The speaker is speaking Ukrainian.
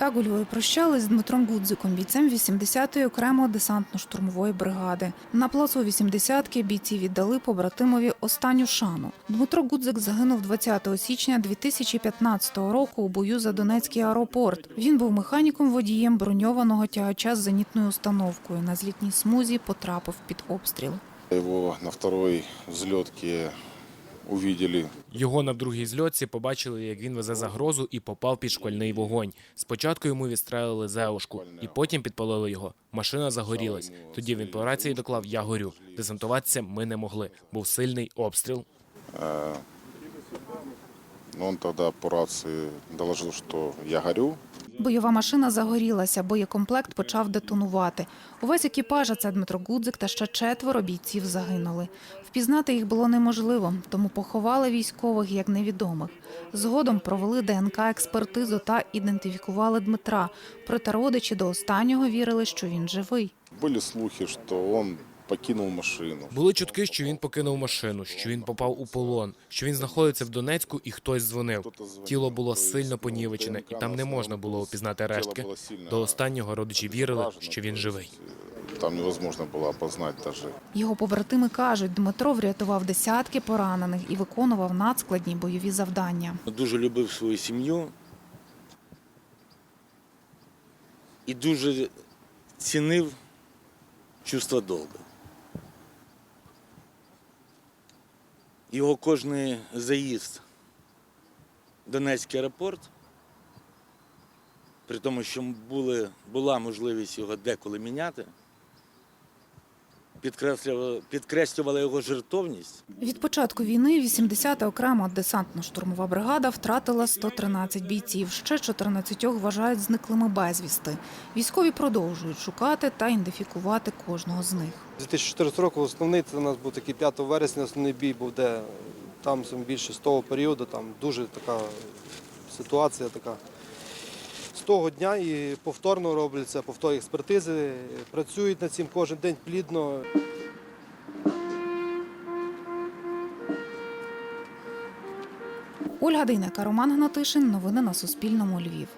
Так у прощались з Дмитром Гудзиком, бійцем 80-ї окремої десантно-штурмової бригади. На плацу 80-ки бійці віддали побратимові останню шану. Дмитро Гудзик загинув 20 січня 2015 року у бою за Донецький аеропорт. Він був механіком-водієм броньованого тягача з зенітною установкою. На злітній смузі потрапив під обстріл. Его на второй взлетке увидели. Його на другій зльотці побачили, як він везе загрозу і попав під шквальний вогонь. Спочатку йому відстрелили зеушку, і потім підпалили його. Машина загорілась. Тоді він по рації доклав Я горю. Десантуватися ми не могли. Був сильний обстріл. Но он тогда по рации доложил, что я горю. Бойова машина загорілася, боєкомплект почав детонувати. Увесь екіпаж, а це Дмитро Гудзик та ще четверо бійців загинули. Впізнати їх було неможливо, тому поховали військових як невідомих. Згодом провели ДНК-експертизу та ідентифікували Дмитра. Проте родичі до останнього вірили, що він живий. Были слухи, что он покинул машину. Були чутки, що він покинув машину, що він попав у полон, що він знаходиться в Донецьку і хтось дзвонив. Тіло було сильно понівечене, і там не можна було опізнати рештки. До останнього родичі вірили, що він живий. Там невозможно было опознать даже. Його побратими кажуть, Дмитро врятував десятки поранених і виконував надскладні бойові завдання. Дуже любив свою сім'ю і дуже цінив чувство долга. Його кожний заїзд в Донецький аеропорт, при тому, що були, була можливість його деколи міняти, підкреслювала, підкреслювала його жертовність. Від початку війни 80-та окрема десантно-штурмова бригада втратила 113 бійців. Ще 14 вважають зниклими безвісти. Військові продовжують шукати та ідентифікувати кожного з них. 2014 року основний це у нас був такий 5 вересня, основний бій був, де там більше з того періоду, там дуже така ситуація така. Того дня і повторно робляться повторні експертизи, працюють над цим кожен день плідно. Ольга Дейнека, Роман Гнатишин. Новини на Суспільному. Львів.